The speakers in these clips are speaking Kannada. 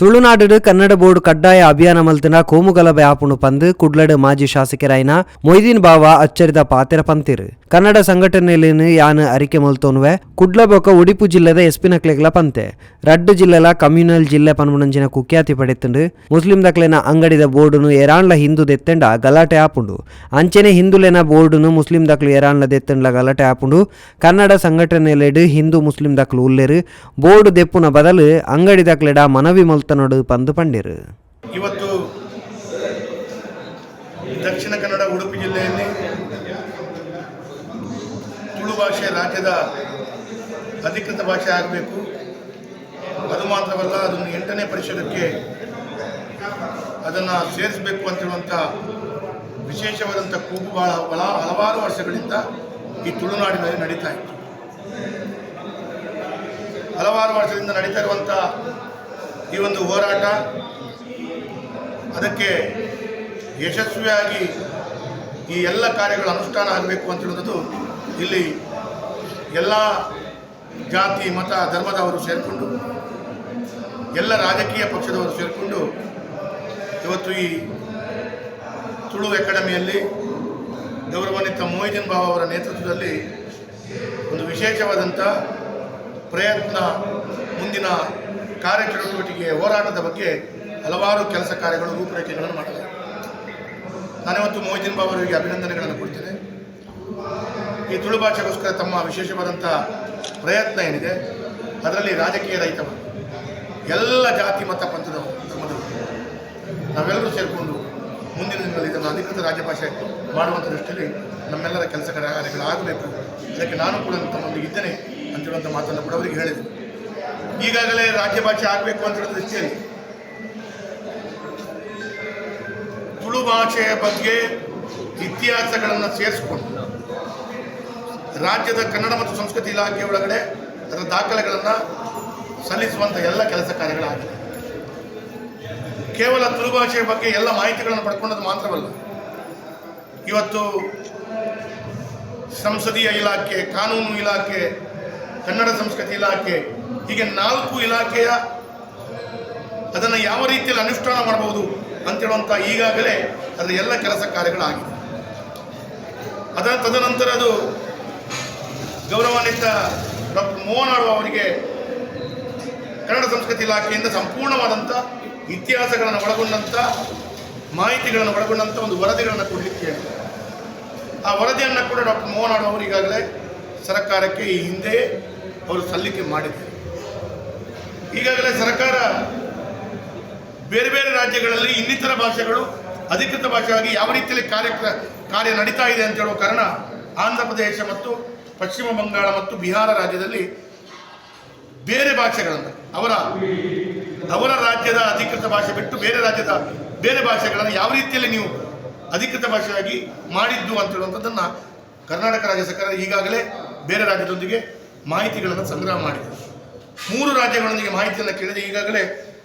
ತುಳುನಾಡು ಕನ್ನಡ ಬೋರ್ಡ್ ಕಡ್ಡಾಯ ಅಭಿಯಾನ ಮಲ್ತಿನ ಕೋಮುಗಲಭೆ ಆಪುಣು ಪಂದ್ ಕುಡ್ಲಡ್ ಮಾಜಿ ಶಾಸಕರಾಯಿನ ಮೊಯ್ದೀನ್ ಬಾವ ಅಚ್ಚರಿದ ಪಾತೆರ ಪಂತಿರು. ಕನ್ನಡ ಸಂಘಟನೆಯಲ್ಲಿ ಯಾನ್ ಅರಿಕೆ ಮಲ್ತೋನ್ವೆ ಕುಡ್ಲ ಬೊಕ ಉಡುಪು ಜಿಲ್ಲೆದ ಎಸ್ಪಿನಕ್ಲೆಗ್ಲ ಪಂತೆ. ರಡ್ಡು ಜಿಲ್ಲೆಲ ಕಮ್ಯುನಲ್ ಜಿಲ್ಲೆ ಪನ್ಮುನಂಚಿನ ಕುಖ್ಯಾತಿ ಪಡೆತುಂಡು ಮುಸ್ಲಿಂ ದಕ್ಲೆನ ಅಂಗಡಿದ ಬೋರ್ಡುನು ಎರಾಣ್ಲ ಹಿಂದು ದೆತ್ತೆಂಡ ಗಲಾಟೆ ಆಪುಂಡು. ಅಂಚೆನೆ ಹಿಂದುಲೆನ ಬೋರ್ಡುನು ಮುಸ್ಲಿಂ ದಕ್ಲು ಎರಾಣ್ಲ ದೆತ್ತೆಂಡ್ಲ ಗಲಾಟೆ ಆಪುಂಡು. ಕನ್ನಡ ಸಂಘಟನೆಲೆಡ್ ಹಿಂದೂ ಮುಸ್ಲಿಂ ದಕ್ಲು ಉಲ್ಲೆರು. ಬೋರ್ಡ್ ದೆಪ್ಪುನ ಬದಲು ಅಂಗಡಿ ದಕ್ಲೆಡ ಮನವಿ ಮಲ್ತನೋಡು ಪಂದು ಪಂಡಿರು. ಇವತ್ತು ದಕ್ಷಿಣ ಕನ್ನಡ ಉಡುಪಿ ಜಿಲ್ಲೆಯಲ್ಲಿ ತುಳು ಭಾಷೆ ರಾಜ್ಯದ ಅಧಿಕೃತ ಭಾಷೆ ಆಗಬೇಕು. ಅದು ಮಾತ್ರವಲ್ಲ, ಅದನ್ನು ಎಂಟನೇ ಪರಿಷದಕ್ಕೆ ಅದನ್ನು ಸೇರಿಸಬೇಕು ಅಂತಿರುವಂಥ ವಿಶೇಷವಾದಂಥ ಕೂಗು ಬಹಳ ಬಲ, ಹಲವಾರು ವರ್ಷಗಳಿಂದ ಈ ತುಳುನಾಡಿನಲ್ಲಿ ನಡೀತಾ ಇತ್ತು. ಹಲವಾರು ವರ್ಷದಿಂದ ನಡೀತಾ ಇರುವಂಥ ಈ ಒಂದು ಹೋರಾಟ ಅದಕ್ಕೆ ಯಶಸ್ವಿಯಾಗಿ ಈ ಎಲ್ಲ ಕಾರ್ಯಗಳು ಅನುಷ್ಠಾನ ಆಗಬೇಕು ಅಂತ ಹೇಳುವುದು ಇಲ್ಲಿ ಎಲ್ಲ ಜಾತಿ, ಮತ, ಧರ್ಮದವರು ಸೇರಿಕೊಂಡು, ಎಲ್ಲ ರಾಜಕೀಯ ಪಕ್ಷದವರು ಸೇರಿಕೊಂಡು ಇವತ್ತು ಈ ತುಳು ಅಕಾಡೆಮಿಯಲ್ಲಿ ಗೌರವಾನ್ವಿತ ಮೊಯ್ದೀನ್ ಬಾಬಾ ಅವರ ನೇತೃತ್ವದಲ್ಲಿ ಒಂದು ವಿಶೇಷವಾದಂಥ ಪ್ರಯತ್ನ, ಮುಂದಿನ ಕಾರ್ಯಚಟುವಟಿಕೆ ಹೋರಾಟದ ಬಗ್ಗೆ ಹಲವಾರು ಕೆಲಸ ಕಾರ್ಯಗಳು, ರೂಪರೇಖೆಗಳನ್ನು ಮಾಡಲಾಗಿದೆ. ನಾನಿವತ್ತು ಮೋಹಿತಿನ್ ಬಾಬು ಅವರಿಗೆ ಅಭಿನಂದನೆಗಳನ್ನು ಕೊಡ್ತೇನೆ. ಈ ತುಳು ಭಾಷೆಗೋಸ್ಕರ ತಮ್ಮ ವಿಶೇಷವಾದಂಥ ಪ್ರಯತ್ನ ಏನಿದೆ, ಅದರಲ್ಲಿ ರಾಜಕೀಯ ರಹಿತವರು ಎಲ್ಲ ಜಾತಿ, ಮತ ಪಂಥದ ಧರ್ಮದವರು, ನಾವೆಲ್ಲರೂ ಸೇರಿಕೊಂಡು ಮುಂದಿನ ದಿನಗಳಲ್ಲಿ ಇದನ್ನು ಅಧಿಕೃತ ರಾಜ್ಯಭಾಷೆ ಮಾಡುವಂಥ ದೃಷ್ಟಿಯಲ್ಲಿ ನಮ್ಮೆಲ್ಲರ ಕೆಲಸ ಕಾರ್ಯಗಳಾಗಬೇಕು. ಇದಕ್ಕೆ ನಾನು ಕೂಡ ತಮ್ಮೊಂದಿಗೆ ಇದ್ದೇನೆ ಅಂತ ಹೇಳುವಂಥ ಮಾತನ್ನು ಕೂಡ ಅವರಿಗೆ ಹೇಳಿದೆ. ಈಗಾಗಲೇ ರಾಜ್ಯ ಭಾಷೆ ಆಗಬೇಕು ಅಂತ ದೃಷ್ಟಿಯಲ್ಲಿ ತುಳು ಭಾಷೆಯ ಬಗ್ಗೆ ಇತಿಹಾಸಗಳನ್ನು ಸೇರಿಸಿಕೊಂಡು ರಾಜ್ಯದ ಕನ್ನಡ ಮತ್ತು ಸಂಸ್ಕೃತಿ ಇಲಾಖೆ ಒಳಗಡೆ ಅದರ ದಾಖಲೆಗಳನ್ನು ಸಲ್ಲಿಸುವಂಥ ಎಲ್ಲ ಕೆಲಸ ಕಾರ್ಯಗಳಾಗಿದೆ ಕೇವಲ ತುಳು ಭಾಷೆಯ ಬಗ್ಗೆ ಎಲ್ಲ ಮಾಹಿತಿಗಳನ್ನು ಪಡ್ಕೊಂಡದ್ದು ಮಾತ್ರವಲ್ಲ, ಇವತ್ತು ಸಂಸದೀಯ ಇಲಾಖೆ, ಕಾನೂನು ಇಲಾಖೆ, ಕನ್ನಡ ಸಂಸ್ಕೃತಿ ಇಲಾಖೆ ಹೀಗೆ ನಾಲ್ಕು ಇಲಾಖೆಯ ಅದನ್ನು ಯಾವ ರೀತಿಯಲ್ಲಿ ಅನುಷ್ಠಾನ ಮಾಡಬಹುದು ಅಂತೇಳುವಂಥ ಈಗಾಗಲೇ ಅದರ ಎಲ್ಲ ಕೆಲಸ ಕಾರ್ಯಗಳಾಗಿದೆ ಅದರ ತದನಂತರ ಅದು ಗೌರವಾನ್ವಿತ ಡಾಕ್ಟರ್ ಮೋಹನ್ ಆಳ್ವ ಅವರಿಗೆ ಕನ್ನಡ ಸಂಸ್ಕೃತಿ ಇಲಾಖೆಯಿಂದ ಸಂಪೂರ್ಣವಾದಂಥ ಇತಿಹಾಸಗಳನ್ನು ಒಳಗೊಂಡಂಥ ಮಾಹಿತಿಗಳನ್ನು ಒಳಗೊಂಡಂಥ ಒಂದು ವರದಿಗಳನ್ನು ಕೊಡಲಿಕ್ಕೆ ಆ ವರದಿಯನ್ನು ಕೂಡ ಡಾಕ್ಟರ್ ಮೋಹನ್ ಆಳ್ವ ಅವರು ಈಗಾಗಲೇ ಸರ್ಕಾರಕ್ಕೆ ಈ ಹಿಂದೆ ಅವರು ಸಲ್ಲಿಕೆ ಮಾಡಿದ್ದಾರೆ. ಈಗಾಗಲೇ ಸರ್ಕಾರ ಬೇರೆ ಬೇರೆ ರಾಜ್ಯಗಳಲ್ಲಿ ಇನ್ನಿತರ ಭಾಷೆಗಳು, ಅಧಿಕೃತ ಭಾಷೆಯಾಗಿ ಯಾವ ರೀತಿಯಲ್ಲಿ ಕಾರ್ಯ ಕಾರ್ಯ ನಡೀತಾ ಇದೆ ಅಂತ ಹೇಳುವ ಕಾರಣ ಆಂಧ್ರ ಪ್ರದೇಶ ಮತ್ತು ಪಶ್ಚಿಮ ಬಂಗಾಳ ಮತ್ತು ಬಿಹಾರ ರಾಜ್ಯದಲ್ಲಿ ಬೇರೆ ಭಾಷೆಗಳನ್ನು, ಅವರ ಅವರ ರಾಜ್ಯದ ಅಧಿಕೃತ ಭಾಷೆ ಬಿಟ್ಟು ಬೇರೆ ರಾಜ್ಯದ ಬೇರೆ ಭಾಷೆಗಳನ್ನು ಯಾವ ರೀತಿಯಲ್ಲಿ ನೀವು ಅಧಿಕೃತ ಭಾಷೆಯಾಗಿ ಮಾಡಿದ್ದು ಅಂತ ಹೇಳುವಂಥದ್ದನ್ನು ಕರ್ನಾಟಕ ರಾಜ್ಯ ಸರ್ಕಾರ ಈಗಾಗಲೇ ಬೇರೆ ರಾಜ್ಯದೊಂದಿಗೆ ಮಾಹಿತಿಗಳನ್ನು ಸಂಗ್ರಹ ಮಾಡಿದೆ. ಮೂರು ರಾಜ್ಯಗಳೊಂದಿಗೆ ಮಾಹಿತಿಯನ್ನು ಕೇಳಿದೆ. ಈಗಾಗಲೇ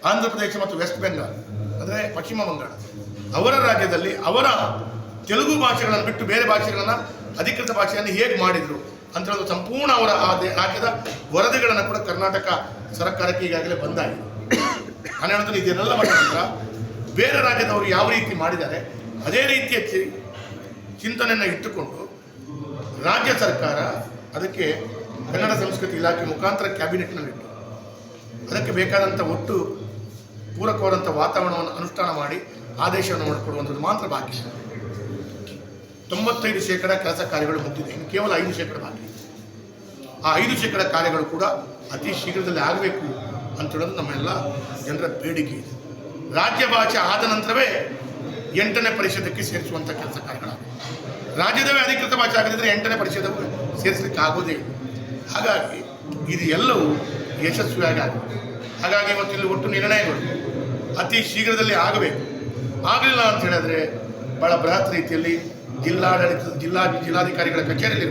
ಆಂಧ್ರ ಪ್ರದೇಶ ಮತ್ತು ವೆಸ್ಟ್ ಬೆಂಗಾಲ್, ಅಂದರೆ ಪಶ್ಚಿಮ ಬಂಗಾಳ. ಅವರ ರಾಜ್ಯದಲ್ಲಿ ಅವರ ತೆಲುಗು ಭಾಷೆಗಳನ್ನು ಬಿಟ್ಟು ಬೇರೆ ಭಾಷೆಗಳನ್ನು ಅಧಿಕೃತ ಭಾಷೆಯನ್ನು ಹೇಗೆ ಮಾಡಿದರು ಅಂತ ಹೇಳೋದು ಸಂಪೂರ್ಣ ಅವರ ಆ ರಾಜ್ಯದ ವರದಿಗಳನ್ನು ಕೂಡ ಕರ್ನಾಟಕ ಸರ್ಕಾರಕ್ಕೆ ಈಗಾಗಲೇ ಬಂದಾಗಿದೆ. ನಾನು ಹೇಳೋದು ಇದನ್ನೆಲ್ಲ ಬೇರೆ ರಾಜ್ಯದವರು ಯಾವ ರೀತಿ ಮಾಡಿದ್ದಾರೆ, ಅದೇ ರೀತಿಯ ಚಿಂತನೆಯನ್ನು ಇಟ್ಟುಕೊಂಡು ರಾಜ್ಯ ಸರ್ಕಾರ ಅದಕ್ಕೆ ಕನ್ನಡ ಸಂಸ್ಕೃತಿ ಇಲಾಖೆ ಮುಖಾಂತರ ಕ್ಯಾಬಿನೆಟ್ನಲ್ಲಿಟ್ಟು ಅದಕ್ಕೆ ಬೇಕಾದಂಥ ಒಟ್ಟು ಪೂರಕವಾದಂಥ ವಾತಾವರಣವನ್ನು ಅನುಷ್ಠಾನ ಮಾಡಿ ಆದೇಶವನ್ನು ಮಾಡಿಕೊಡುವಂಥದ್ದು ಮಾತ್ರ ಬಾಕಿ. ತೊಂಬತ್ತೈದು ಶೇಕಡ ಕೆಲಸ ಕಾರ್ಯಗಳು ಮುಗಿದಿದೆ. ಇನ್ನು ಕೇವಲ ಐದು ಶೇಕಡ ಬಾಕಿ. ಆ ಐದು ಶೇಕಡ ಕಾರ್ಯಗಳು ಕೂಡ ಅತಿ ಶೀಘ್ರದಲ್ಲಿ ಆಗಬೇಕು ಅಂತ ಹೇಳೋದು ನಮ್ಮೆಲ್ಲ ಜನರ ಬೇಡಿಕೆ ಇದೆ. ರಾಜ್ಯ ಭಾಷೆ ಆದ ನಂತರವೇ ಎಂಟನೇ ಪರಿಷದಕ್ಕೆ ಸೇರಿಸುವಂಥ ಕೆಲಸ ಕಾರ್ಯಗಳಾಗಬೇಕು ರಾಜ್ಯದವೇ ಅಧಿಕೃತ ಭಾಷೆ ಆಗದಿದ್ದರೆ ಎಂಟನೇ ಪರಿಷದವು ಸೇರಿಸಲಿಕ್ಕೆ ಆಗೋದೇ ಹಾಗಾಗಿ ಇದು ಎಲ್ಲವೂ ಯಶಸ್ವಿಯಾಗಿ ಆಗಬೇಕು ಹಾಗಾಗಿ ಇವತ್ತು ಇಲ್ಲಿ ಒಟ್ಟು ನಿರ್ಣಯಗಳು ಅತಿ ಶೀಘ್ರದಲ್ಲಿ ಆಗಬೇಕು. ಆಗಲಿಲ್ಲ ಅಂತ ಹೇಳಿದ್ರೆ ಭಾಳ ಬೃಹತ್ ರೀತಿಯಲ್ಲಿ ಜಿಲ್ಲಾಡಳಿತ, ಜಿಲ್ಲಾ, ಜಿಲ್ಲಾಧಿಕಾರಿಗಳ ಕಚೇರಿಯಲ್ಲಿ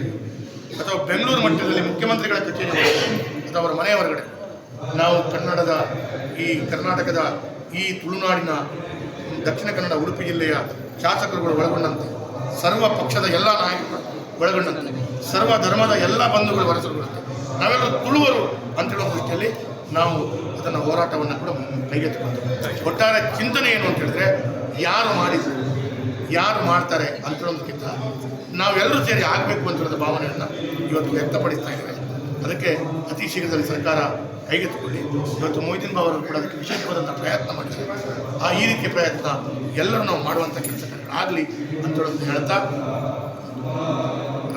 ಅಥವಾ ಬೆಂಗಳೂರು ಮಟ್ಟದಲ್ಲಿ ಮುಖ್ಯಮಂತ್ರಿಗಳ ಕಚೇರಿ ಅಥವಾ ಅವರ ಮನೆಯ ಹೊರಗಡೆ. ನಾವು ಕನ್ನಡದ ಈ ಕರ್ನಾಟಕದ ಈ ತುಳುನಾಡಿನ ದಕ್ಷಿಣ ಕನ್ನಡ, ಉಡುಪಿ ಜಿಲ್ಲೆಯ ಶಾಸಕರುಗಳು ಒಳಗೊಂಡಂತೆ, ಸರ್ವ ಪಕ್ಷದ ಎಲ್ಲ ನಾಯಕರು ಒಳಗೊಂಡಂತೆ ಸರ್ವ ಧರ್ಮದ ಎಲ್ಲ ಬಂಧುಗಳು ವರಸುತ್ತೆ ನಾವೆಲ್ಲ ತುಳುವರು ಅಂತ ಹೇಳೋ ದೃಷ್ಟಿಯಲ್ಲಿ ನಾವು ಅದನ್ನು ಹೋರಾಟವನ್ನು ಕೂಡ ಕೈಗೆತ್ತಿಕೊಂಡು ಒಟ್ಟಾರೆ ಚಿಂತನೆ ಏನು ಅಂತ ಹೇಳಿದ್ರೆ, ಯಾರು ಮಾಡಿದ್ರು, ಯಾರು ಮಾಡ್ತಾರೆ ಅಂತ ಹೇಳೋದಕ್ಕಿಂತ ನಾವೆಲ್ಲರೂ ಸೇರಿ ಆಗಬೇಕು ಅಂತ ಹೇಳೋದ ಭಾವನೆಯನ್ನು ಇವತ್ತು ವ್ಯಕ್ತಪಡಿಸ್ತಾ ಇದ್ದಾರೆ ಅದಕ್ಕೆ ಅತಿ ಶೀಘ್ರದಲ್ಲಿ ಸರ್ಕಾರ ಕೈಗೆತ್ತಿಕೊಳ್ಳಿ. ಇವತ್ತು ಮೊಯ್ದೀನ್ ಬಾಬರು ಕೂಡ ಅದಕ್ಕೆ ವಿಶೇಷವಾದಂಥ ಪ್ರಯತ್ನ ಮಾಡಿದ್ದಾರೆ. ಆ ಈ ರೀತಿಯ ಪ್ರಯತ್ನ ಎಲ್ಲರೂ ನಾವು ಮಾಡುವಂಥ ಕೆಲಸ ಆಗಲಿ ಅಂತ ಹೇಳೋದು ಹೇಳ್ತಾ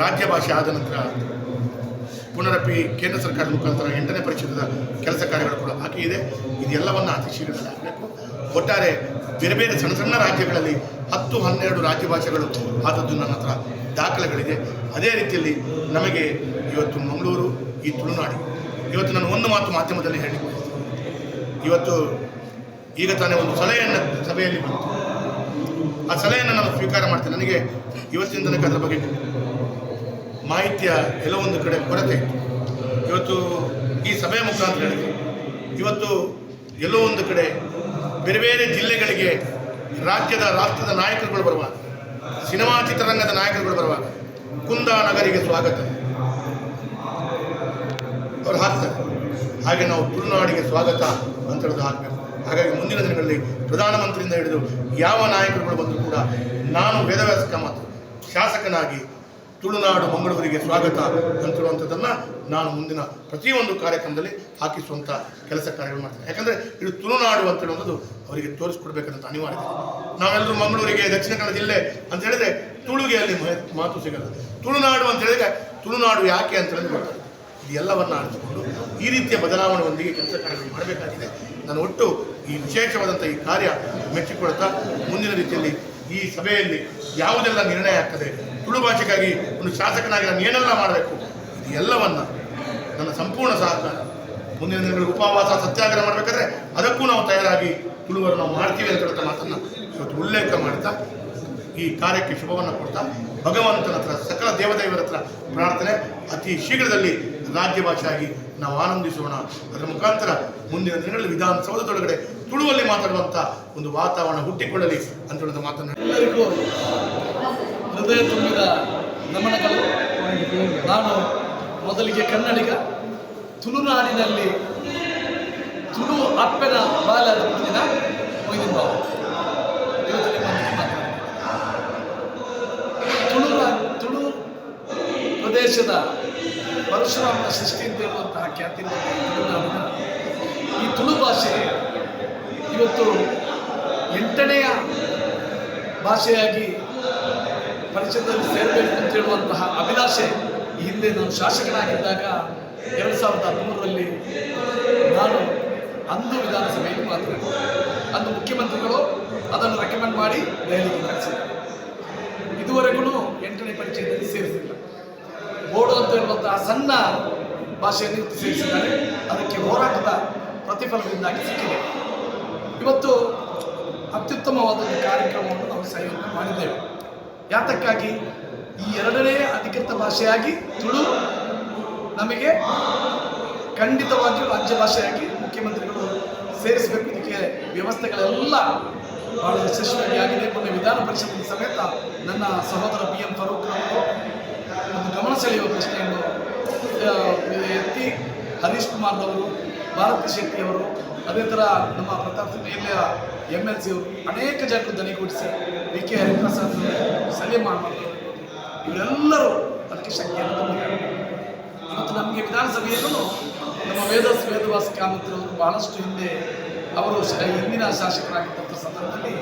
ರಾಜ್ಯ ಭಾಷೆ ಆದ ನಂತರ ಪುನರಪಿ ಕೇಂದ್ರ ಸರ್ಕಾರದ ಮುಖಾಂತರ ಎಂಟನೇ ಪರಿಷತ್ತದ ಕೆಲಸ ಕಾರ್ಯಗಳು ಕೂಡ ಬಾಕಿ ಇದೆ. ಇದೆಲ್ಲವನ್ನು ಅತಿ ಶೀಘ್ರದಲ್ಲಿ ಆಗಬೇಕು. ಒಟ್ಟಾರೆ ಬೇರೆ ಬೇರೆ ಸಣ್ಣ ಸಣ್ಣ ರಾಜ್ಯಗಳಲ್ಲಿ ಹತ್ತು ಹನ್ನೆರಡು ರಾಜ್ಯ ಭಾಷೆಗಳು ಆದದ್ದು ನನ್ನ ಹತ್ರ ದಾಖಲೆಗಳಿದೆ. ಅದೇ ರೀತಿಯಲ್ಲಿ ನಮಗೆ ಇವತ್ತು ಮಂಗಳೂರು, ಈ ತುಳುನಾಡಿ. ಇವತ್ತು ನಾನು ಒಂದು ಮಾತು ಮಾಧ್ಯಮದಲ್ಲಿ ಹೇಳಿ ಇವತ್ತು ಈಗ ತಾನೇ ಒಂದು ಸಲಹೆಯನ್ನು ಸಭೆಯಲ್ಲಿ ಬಂತು. ಆ ಸಲಹೆಯನ್ನು ನಾನು ಸ್ವೀಕಾರ ಮಾಡ್ತೇನೆ. ನನಗೆ ಇವತ್ತಿನ ತನಕ ಅದರ ಬಗ್ಗೆ ಮಾಹಿತಿಯ ಕೆಲವೊಂದು ಕಡೆ ಕೊರತೆ ಇವತ್ತು ಈ ಸಭೆಯ ಮುಖಾಂತರ ಇವತ್ತು ಎಲ್ಲೋ ಒಂದು ಕಡೆ ಬೇರೆ ಬೇರೆ ಜಿಲ್ಲೆಗಳಿಗೆ ರಾಜ್ಯದ ರಾಷ್ಟ್ರದ ನಾಯಕರುಗಳು ಬರುವ ಸಿನಿಮಾ ಚಿತ್ರರಂಗದ ನಾಯಕರುಗಳು ಬರುವ ಕುಂದಾ ನಗರಿಗೆ ಸ್ವಾಗತ. ಅವ್ರು ಹಾಕ್ತಾರೆ. ಹಾಗೆ ನಾವು ತುಳುನಾಡಿಗೆ ಸ್ವಾಗತ ಅಂತ ಹೇಳೋದು ಹಾಕಬೇಕು ಹಾಗಾಗಿ ಮುಂದಿನ ದಿನಗಳಲ್ಲಿ ಪ್ರಧಾನಮಂತ್ರಿಯಿಂದ ಹಿಡಿದು ಯಾವ ನಾಯಕರುಗಳು ಬಂದರೂ ಕೂಡ ನಾನು ವೇದವ್ಯಾಸ ಶಾಸಕನಾಗಿ ತುಳುನಾಡು ಮಂಗಳೂರಿಗೆ ಸ್ವಾಗತ ಅಂತ ಹೇಳುವಂಥದ್ದನ್ನು ನಾನು ಮುಂದಿನ ಪ್ರತಿಯೊಂದು ಕಾರ್ಯಕ್ರಮದಲ್ಲಿ ಹಾಕಿಸುವಂಥ ಕೆಲಸ ಕಾರ್ಯಗಳು ಮಾಡ್ತೇನೆ. ಯಾಕಂದರೆ ಇದು ತುಳುನಾಡು ಅಂತ ಹೇಳುವಂಥದ್ದು ಅವರಿಗೆ ತೋರಿಸ್ಕೊಡ್ಬೇಕಂತ ಅನಿವಾರ್ಯ ನಾವೆಲ್ಲರೂ ಮಂಗಳೂರಿಗೆ, ದಕ್ಷಿಣ ಕನ್ನಡ ಜಿಲ್ಲೆ ಅಂತ ಹೇಳಿದ್ರೆ ತುಳುಗೆ ಅಲ್ಲಿ ಮಾತು ಸಿಗಲ್ಲ. ತುಳುನಾಡು ಅಂತ ಹೇಳಿದ್ರೆ ತುಳುನಾಡು ಯಾಕೆ ಅಂತ ಹೇಳಿದ್ರೆ ಗೊತ್ತಾಗುತ್ತೆ ಎಲ್ಲವನ್ನು ಈ ರೀತಿಯ ಬದಲಾವಣೆಯೊಂದಿಗೆ ಕೆಲಸ ಕಾರ್ಯಗಳು ಮಾಡಬೇಕಾಗಿದೆ. ನಾನು ಒಟ್ಟು ಈ ವಿಶೇಷವಾದಂಥ ಈ ಕಾರ್ಯ ಮೆಚ್ಚಿಕೊಳ್ತಾ ಮುಂದಿನ ರೀತಿಯಲ್ಲಿ ಈ ಸಭೆಯಲ್ಲಿ ಯಾವುದೆಲ್ಲ ನಿರ್ಣಯ ಆಗ್ತದೆ? ತುಳು ಭಾಷೆಗಾಗಿ ಒಂದು ಶಾಸಕನಾಗಿ ನಾನು ಏನೆಲ್ಲ ಮಾಡಬೇಕು? ಎಲ್ಲವನ್ನು ನನ್ನ ಸಂಪೂರ್ಣ ಸಹಕಾರ. ಮುಂದಿನ ದಿನಗಳಲ್ಲಿ ಉಪವಾಸ, ಸತ್ಯಾಗ್ರಹ ಮಾಡಬೇಕಾದ್ರೆ ಅದಕ್ಕೂ ನಾವು ತಯಾರಾಗಿ ತುಳುವರು ನಾವು ಮಾಡ್ತೀವಿ ಅಂತ ಮಾತನ್ನು ಇವತ್ತು ಉಲ್ಲೇಖ ಮಾಡ್ತಾ, ಈ ಕಾರ್ಯಕ್ಕೆ ಶುಭವನ್ನು ಕೊಡ್ತಾ, ಭಗವಂತನ ಹತ್ರ, ಸಕಲ ದೇವದೇವರ ಹತ್ರ ಪ್ರಾರ್ಥನೆ, ಅತಿ ಶೀಘ್ರದಲ್ಲಿ ರಾಜ್ಯ ಭಾಷೆಯಾಗಿ ನಾವು ಆನಂದಿಸೋಣ. ಅದರ ಮುಖಾಂತರ ಮುಂದಿನ ದಿನಗಳಲ್ಲಿ ವಿಧಾನಸೌಧದೊಳಗಡೆ ತುಳುವಲ್ಲಿ ಮಾತಾಡುವಂಥ ಒಂದು ವಾತಾವರಣ ಹುಟ್ಟಿಕೊಳ್ಳಲಿ ಅಂತ ಹೇಳಿದ ಮಾತನ್ನು ಎಲ್ಲರಿಗೂ ಹೃದಯ ತುಂಬಿದ ನಮನಗಳು ನಾನು ಮೊದಲಿಗೆ ಕನ್ನಡಿಗ. ತುಳುನಾಡಿನಲ್ಲಿ ತುಳು ಅಪ್ಪನ ಬಾಲ ದಿನ ಮೊಯ್ದಿನ ತುಳು ಪ್ರದೇಶದ ಪರಶುರಾಮನ ಸೃಷ್ಟಿ ಹೇಳುವಂತಹ ಖ್ಯಾತಿ ಈ ತುಳು ಭಾಷೆ ಇವತ್ತು ಎಂಟನೆಯ ಭಾಷೆಯಾಗಿ ಪರಿಚಯದಲ್ಲಿ ಸೇರಬೇಕು ಅಂತ ಹೇಳುವಂತಹ ಅಭಿಲಾಷೆ ಈ ಹಿಂದೆ ನಾನು ಶಾಸಕನಾಗಿದ್ದಾಗ ಎರಡು ಸಾವಿರದ ಹದಿಮೂರರಲ್ಲಿ ನಾನು ಅಂದು ವಿಧಾನಸಭೆಯಲ್ಲಿ ಮಾತನಾಡಿದೆ ಅಂದು ಮುಖ್ಯಮಂತ್ರಿಗಳು ಅದನ್ನು ರೆಕಮೆಂಡ್ ಮಾಡಿ ದೆಹಲಿಗೆ ಕಳಿಸಿದ್ದಾರೆ ಇದುವರೆಗೂ ಎಂಟನೇ ಪರಿಚಯದಲ್ಲಿ ಸೇರಿಸಿಲ್ಲ ಬೋಡೋ ಅಂತ ಹೇಳುವಂತಹ ಸಣ್ಣ ಭಾಷೆಯನ್ನು ಸೇರಿಸಿದ್ದಾರೆ. ಅದಕ್ಕೆ ಹೋರಾಟದ ಪ್ರತಿಫಲದಿಂದಾಗಿ ಸಿಕ್ಕಿದೆ. ಇವತ್ತು ಅತ್ಯುತ್ತಮವಾದ ಕಾರ್ಯಕ್ರಮವನ್ನು ನಾವು ಸಹಯೋಗ ಮಾಡಿದ್ದೇವೆ. ಯಾತಕ್ಕಾಗಿ? ಈ ಎರಡನೇ ಅಧಿಕೃತ ಭಾಷೆಯಾಗಿ ತುಳು ನಮಗೆ ಖಂಡಿತವಾಗಿಯೂ ರಾಜ್ಯ ಭಾಷೆಯಾಗಿ ಮುಖ್ಯಮಂತ್ರಿಗಳು ಸೇರಿಸಬೇಕು. ಇದಕ್ಕೆ ವ್ಯವಸ್ಥೆಗಳೆಲ್ಲ ಬಹಳ ಯಶಸ್ವಿಯಾಗಿದೆ. ಮೊನ್ನೆ ವಿಧಾನ ಪರಿಷತ್ತಿನ ಸಮೇತ ನನ್ನ ಸಹೋದರ ಬಿ ಎಂ ಫರೂಕ್ ಅವರು ಒಂದು ಗಮನ ಸೆಳೆಯುವ ಪ್ರಶ್ನೆಯನ್ನು ಎತ್ತಿ ಹರೀಶ್ ಕುಮಾರ್ ಅವರು ಭಾರತಿ ಶೆಟ್ಟಿ ಅವರು ಅದೇ ಥರ ನಮ್ಮ ಪ್ರತಾಪ್ ಇಲ್ಲಿಯ ಎಂ ಎಲ್ ಸಿ ಅವರು ಅನೇಕ ಜನರು ದನಿಗೂಡಿಸಿ ವಿ ಕೆ ಹರಿಪ್ರಸಾದ್ ಸಲೀಮಾನ್ ಇವರೆಲ್ಲರೂ ಅದಕ್ಕೆ ಶಕ್ತಿಯನ್ನು ತುಂಬಿದ್ದಾರೆ. ಮತ್ತು ನಮಗೆ ವಿಧಾನಸಭೆಯಲ್ಲೂ ನಮ್ಮ ವೇದಸ್ ವೇದವಾಸ ಕಾಮತ್ರವರು ಬಹಳಷ್ಟು ಹಿಂದೆ ಅವರು ಹಿಂದಿನ ಶಾಸಕರಾಗಿದ್ದಂಥ ಸಂದರ್ಭದಲ್ಲಿ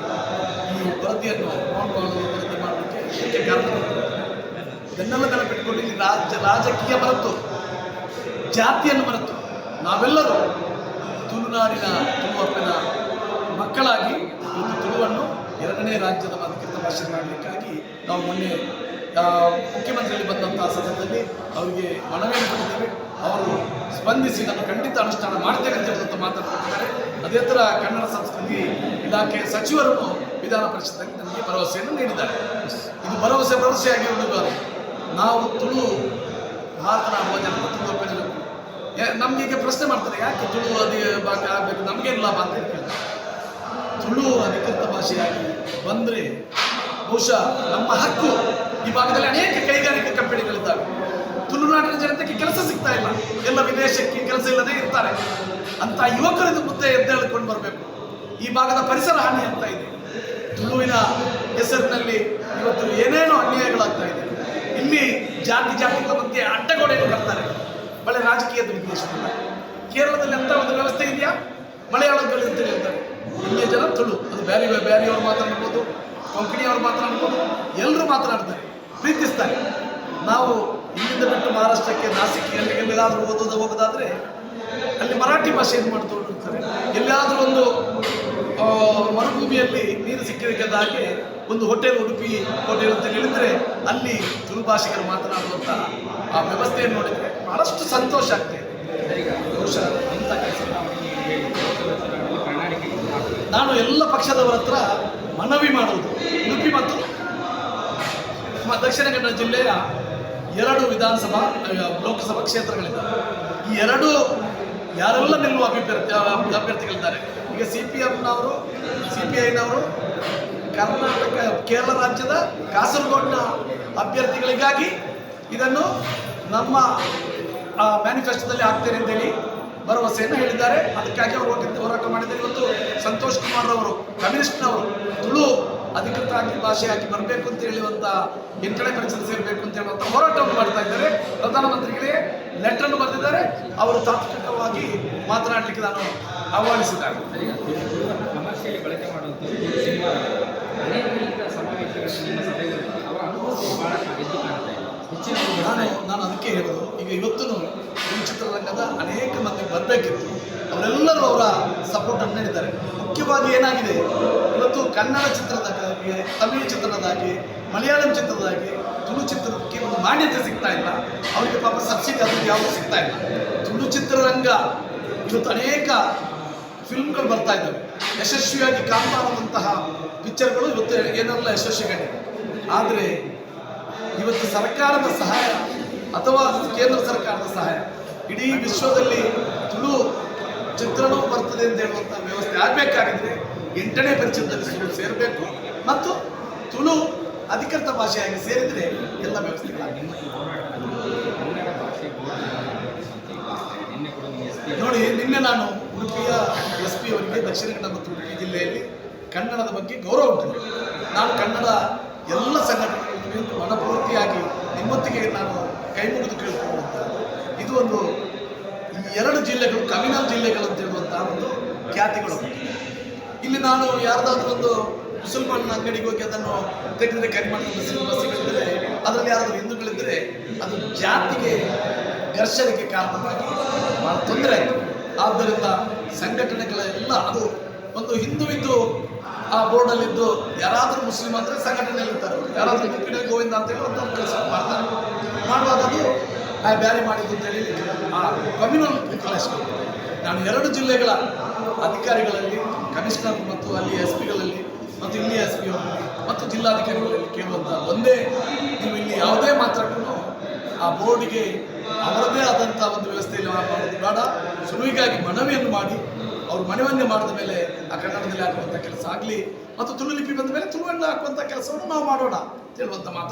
ಈ ವರದಿಯನ್ನು ಬಾಬು ವರದಿ ಮಾಡಲಿಕ್ಕೆ ಮುಖ್ಯ ಕಾರಣರಾಗಿದ್ದಾರೆ ಇದನ್ನೆಲ್ಲ ನೆನಪಿಟ್ಕೊಂಡು ಇಲ್ಲಿ ರಾಜ್ಯ, ರಾಜಕೀಯ ಮರೆತು ಜಾತಿಯನ್ನು ಮರೆತು ನಾವೆಲ್ಲರೂ ತುಳುನಾಡಿನ ತುಳುವಪ್ಪನ ಮಕ್ಕಳಾಗಿ ಒಂದು ತುಳುವನ್ನು ಎರಡನೇ ರಾಜ್ಯದ ಅಧಿಕೃತ ಭಾಷೆ ಮಾಡಲಿಕ್ಕಾಗಿ ನಾವು ಮೊನ್ನೆ ಮುಖ್ಯಮಂತ್ರಿಯಲ್ಲಿ ಬಂದಂತಹ ಸಂದರ್ಭದಲ್ಲಿ ಅವರಿಗೆ ಮನವಿ ಕೊಟ್ಟಿದ್ದೇವೆ ಅವರು ಸ್ಪಂದಿಸಿ ನಾನು ಖಂಡಿತ ಅನುಷ್ಠಾನ ಮಾಡ್ತೇವೆ ಅಂತ ಹೇಳುವಂಥ ಮಾತನಾಡಿದ್ದಾರೆ ಅದೇ ಥರ ಕನ್ನಡ ಸಂಸ್ಕೃತಿ ಇಲಾಖೆ ಸಚಿವರು ವಿಧಾನ ಪರಿಷತ್ನಲ್ಲಿ ನಮಗೆ ಭರವಸೆಯನ್ನು ನೀಡಿದ್ದಾರೆ. ಇದು ಭರವಸೆ ಭರವಸೆಯಾಗಿ ಉಳಿದು ನಾವು ತುಳು ಮಾತನಾಡುವ ಭೋಜನ ಮತ್ತು ನಮ್ಗೆ ಈಗ ಪ್ರಶ್ನೆ ಮಾಡ್ತಾರೆ, ಯಾಕೆ ತುಳು ಅದೇ ಭಾಷೆ ಆಗಬೇಕು? ನಮಗೇನು ಲಾಭ ಅಂತ ಹೇಳ್ತಾರೆ. ತುಳು ಅಧಿಕೃತ ಭಾಷೆಯಾಗಿ ಬಂದ್ರೆ ಬಹುಶಃ ನಮ್ಮ ಹಕ್ಕು ಈ ಭಾಗದಲ್ಲಿ ಅನೇಕ ಕೈಗಾರಿಕಾ ಕಂಪನಿಗಳಿದ್ದಾವೆ. ತುಳುನಾಡಿನ ಜನತೆಗೆ ಕೆಲಸ ಸಿಗ್ತಾ ಇಲ್ಲ. ಎಲ್ಲ ವಿದೇಶಕ್ಕೆ ಕೆಲಸ ಇಲ್ಲದೆ ಇರ್ತಾರೆ. ಅಂತ ಯುವಕರಿದು ಮುದ್ದೆ ಎದ್ದೇಳಿಕೊಂಡು ಬರಬೇಕು. ಈ ಭಾಗದ ಪರಿಸರ ಹಾನಿ ಅಂತ ಇದೆ. ತುಳುವಿನ ಹೆಸರಿನಲ್ಲಿ ಇವತ್ತು ಏನೇನೋ ಅನ್ಯಾಯಗಳಾಗ್ತಾ ಇದೆ. ಇಲ್ಲಿ ಜಾತಿ ಜಾತಿಗಳ ಬಗ್ಗೆ ಅಡ್ಡಗೋಡೆಯನ್ನು ಬರ್ತಾರೆ. ಬಳೆ ರಾಜಕೀಯದ ಉದ್ದೇಶದಿಂದ ಕೇರಳದಲ್ಲಿ ಎಂಥ ಒಂದು ವ್ಯವಸ್ಥೆ ಇದೆಯಾ? ಮಲಯಾಳದಲ್ಲಿ ಅಂತ ಹೇಳ್ತಾರೆ. ಇಲ್ಲಿಯ ಜನ ತುಳು. ಅದು ಬ್ಯಾರಿ ಬ್ಯಾರಿಯವರು ಮಾತನಾಡ್ಬೋದು ಕೊಂಕಣಿಯವರು ಮಾತನಾಡ್ಬೋದು ಎಲ್ಲರೂ ಮಾತನಾಡ್ತಾರೆ, ಪ್ರೀತಿಸ್ತಾರೆ. ನಾವು ಇಲ್ಲಿಂದ ಬಿಟ್ಟು ಮಹಾರಾಷ್ಟ್ರಕ್ಕೆ, ನಾಸಿಕ್ ಎಲ್ಲಿಗೆ ಎಲ್ಲಾದರೂ ಓದೋದು ಹೋಗೋದಾದ್ರೆ ಅಲ್ಲಿ ಮರಾಠಿ ಭಾಷೆ ಏನು ಮಾಡ್ತಾರೆ ಎಲ್ಲಾದರೂ ಒಂದು ಮರುಭೂಮಿಯಲ್ಲಿ ನೀರು ಸಿಕ್ಕಿದ್ದಕ್ಕಾಗಿ ಒಂದು ಹೋಟೆಲ್ ಉಡುಪಿ ಹೋಟೆಲ್ ಅಂತ ಹೇಳಿದ್ರೆ ಅಲ್ಲಿ ತುಳು ಭಾಷಿಗರು ಮಾತನಾಡುವಂಥ ಆ ವ್ಯವಸ್ಥೆಯನ್ನು ನೋಡಿದ್ರೆ ಬಹಳಷ್ಟು ಸಂತೋಷ ಆಗ್ತಿದೆ ಅಂತ ನಾನು ಎಲ್ಲ ಪಕ್ಷದವರ ಹತ್ರ ಮನವಿ ಮಾಡುವುದು. ಉಡುಪಿ ಮತ್ತು ನಮ್ಮ ದಕ್ಷಿಣ ಕನ್ನಡ ಜಿಲ್ಲೆಯ ಎರಡು ವಿಧಾನಸಭಾ ಲೋಕಸಭಾ ಕ್ಷೇತ್ರಗಳಿದ್ದಾವೆ. ಈ ಎರಡು ಯಾರೆಲ್ಲ ನಿಲ್ಲುವ ಅಭ್ಯರ್ಥಿ ಅಭ್ಯರ್ಥಿಗಳಿದ್ದಾರೆ? ಈಗ ಸಿ ಪಿ ಎಮ್ನವರು ಸಿ ಪಿ ಐನವರು ಕರ್ನಾಟಕ ಕೇರಳ ರಾಜ್ಯದ ಕಾಸರಗೋಡ್ನ ಅಭ್ಯರ್ಥಿಗಳಿಗಾಗಿ ಇದನ್ನು ನಮ್ಮ ಮ್ಯಾನಿಫೆಸ್ಟೋದಲ್ಲಿ ಹಾಕ್ತೇನೆ ಅಂತೇಳಿ ಭರವಸೆಯನ್ನು ಹೇಳಿದ್ದಾರೆ. ಅದಕ್ಕಾಗಿ ಅವರು ಹೋರಾಟ ಮಾಡಿದ್ದಾರೆ. ಇವತ್ತು ಸಂತೋಷ್ ಕುಮಾರ್ ಅವರು ಕಮ್ಯುನಿಸ್ಟ್ನವರು ತುಳು ಅಧಿಕೃತವಾಗಿ ಭಾಷೆಯಾಗಿ ಬರಬೇಕು ಅಂತ ಹೇಳುವಂತ ಎಂಟನೇ ಪರಿಸರ ಸೇರಬೇಕು ಅಂತ ಹೇಳುವಂತ ಹೋರಾಟವನ್ನು ಮಾಡ್ತಾ ಇದ್ದಾರೆ. ಪ್ರಧಾನಮಂತ್ರಿಗಳಿಗೆ ಲೆಟರ್ ಅನ್ನು ಬರೆದಿದ್ದಾರೆ. ಅವರು ತಾತ್ವಿಕವಾಗಿ ಮಾತನಾಡಲಿಕ್ಕೆ ನಾನು ಆಹ್ವಾನಿಸಿದ್ದಾರೆ. ನಾನು ನಾನು ಅದಕ್ಕೆ ಹೇಳೋದು ಈಗ ಇವತ್ತು ಈ ಚಿತ್ರರಂಗದ ಅನೇಕ ಮಂದಿ ಬರಬೇಕಿತ್ತು. ಅವರೆಲ್ಲರೂ ಅವರ ಸಪೋರ್ಟನ್ನು ನೀಡಿದ್ದಾರೆ. ಮುಖ್ಯವಾಗಿ ಏನಾಗಿದೆ? ಇವತ್ತು ಕನ್ನಡ ಚಿತ್ರದಾಗೆ ತಮಿಳು ಚಿತ್ರದಾಗಿ, ಮಲಯಾಳಂ ಚಿತ್ರದಾಗಿ, ತುಳು ಚಿತ್ರಕ್ಕೆ ಒಂದು ಮಾನ್ಯತೆ ಸಿಗ್ತಾ ಇಲ್ಲ. ಅವರಿಗೆ ಪಾಪ ಸಬ್ಸಿಡಿ ಅದು ಯಾವ ಸಿಗ್ತಾ ಇಲ್ಲ. ತುಳು ಚಿತ್ರರಂಗ, ಇವತ್ತು ಅನೇಕ ಫಿಲ್ಮ್ಗಳು ಬರ್ತಾ ಇದ್ದಾವೆ. ಯಶಸ್ವಿಯಾಗಿ ಕಾಣ್ತಾರಂತಹ ಪಿಕ್ಚರ್ಗಳು ಇವತ್ತು ಏನೆಲ್ಲ ಯಶಸ್ವಿ ಕಂಡಿದೆ ಆದರೆ ಇವತ್ತು ಸರ್ಕಾರದ ಸಹಾಯ ಅಥವಾ ಕೇಂದ್ರ ಸರ್ಕಾರದ ಸಹಾಯ, ಇಡೀ ವಿಶ್ವದಲ್ಲಿ ತುಳು ಚಿತ್ರಣವು ಬರ್ತದೆ ಅಂತ ಹೇಳುವಂಥ ವ್ಯವಸ್ಥೆ ಆಗಬೇಕಾಗಿದ್ರೆ ಎಂಟನೇ ಪರಿಚಯದಲ್ಲಿ ಸೇರಬೇಕು ಮತ್ತು ತುಳು ಅಧಿಕೃತ ಭಾಷೆಯಾಗಿ ಸೇರಿದರೆ ಎಲ್ಲ ವ್ಯವಸ್ಥೆಗಳಾಗಿ ನೋಡಿ, ನಿನ್ನೆ ನಾನು ಉಡುಪಿಯ ಎಸ್ ಪಿ ಅವರಿಗೆ, ದಕ್ಷಿಣ ಕನ್ನಡ ಮತ್ತು ಉಡುಪಿ ಜಿಲ್ಲೆಯಲ್ಲಿ ಕನ್ನಡದ ಬಗ್ಗೆ ಗೌರವ ಉಂಟು. ನಾನು ಕನ್ನಡ ಎಲ್ಲ ಸಂಘಟನೆಗಳನ್ನು ಮನಪೂರ್ತಿಯಾಗಿ ನಿಮ್ಮೊತ್ತಿಗೆ ನಾನು ಕೈ ಮುಗಿದು ಕೇಳ್ಕೊಳ್ಳುವಂಥದ್ದು ಇದು ಒಂದು ಎರಡು ಜಿಲ್ಲೆಗಳು ಕಮ್ಯುನಲ್ ಜಿಲ್ಲೆಗಳು ಅಂತ ಹೇಳುವಂತಹ ಒಂದು ಖ್ಯಾತಿಗಳು ಇಲ್ಲಿ ನಾನು ಯಾರ್ದಾದ್ರೂ ಒಂದು ಮುಸಲ್ಮಾನ್ ಅಂಗಡಿಗೆ ಹೋಗಿ ಅದನ್ನು ತೆಗೆದರೆ ಮುಸ್ಲಿಂ ಬಸ್ಸಿಗಳಿದ್ದರೆ ಅದರಲ್ಲಿ ಯಾರಾದರೂ ಹಿಂದೂಗಳಿದ್ರೆ ಅದು ಜಾತಿಗೆ ಘರ್ಷಣೆಗೆ ಕಾರಣವಾಗಿ ಬಹಳ ತೊಂದರೆ ಆಯಿತು. ಆದ್ದರಿಂದ ಸಂಘಟನೆಗಳೆಲ್ಲ ಅದು ಒಂದು ಹಿಂದುವಿದ್ದು ಆ ಬೋರ್ಡಲ್ಲಿದ್ದು ಯಾರಾದರೂ ಮುಸ್ಲಿಂ ಅಂದರೆ ಸಂಘಟನೆಯಲ್ಲಿ ಇರ್ತಾರೆ ಯಾರಾದ್ರೂ ಗೋವಿಂದ ಅಂತ ಹೇಳಿ ಕೆಲಸ ಮಾಡ್ತಾರೆ. ಮಾಡುವಾಗ ಅದು ಆ ಬ್ಯಾರಿ ಮಾಡಿದ್ದು ಅಂತ ಹೇಳಿ ಆ ಕಮ್ಯುನಲ್ ಕಳಿಸ್ಬೇಕು ನಾನು ಎರಡು ಜಿಲ್ಲೆಗಳ ಅಧಿಕಾರಿಗಳಲ್ಲಿ, ಕಮಿಷನರ್ ಮತ್ತು ಅಲ್ಲಿ ಎಸ್ ಪಿಗಳಲ್ಲಿ ಮತ್ತು ಇಲ್ಲಿ ಎಸ್ ಪಿ ಮತ್ತು ಜಿಲ್ಲಾಧಿಕಾರಿಗಳಲ್ಲಿ ಕೇಳುವಂಥ ಒಂದೇ, ನೀವು ಇಲ್ಲಿ ಯಾವುದೇ ಮಾತ್ರಕ್ಕೂ ಆ ಬೋರ್ಡ್ಗೆ ಅವರದೇ ಆದಂಥ ಒಂದು ವ್ಯವಸ್ಥೆಯಲ್ಲಿ ಮಾಡೋದು ಬೇಡ. ಸುಳಿಗಾಗಿ ಮನವಿಯನ್ನು ಮಾಡಿ, ಅವರು ಮನವನ್ನೇ ಮಾಡಿದ ಮೇಲೆ ಆ ಕನ್ನಡದಲ್ಲಿ ಹಾಕುವಂಥ ಕೆಲಸ ಆಗಲಿ, ಮತ್ತು ತುಳು ಲಿಪಿ ಬಂದ ಮೇಲೆ ತುಳುವನ್ನು ಹಾಕುವಂಥ ಕೆಲಸವನ್ನು ನಾವು ಮಾಡೋಣ ಹೇಳುವಂಥ ಮಾತು.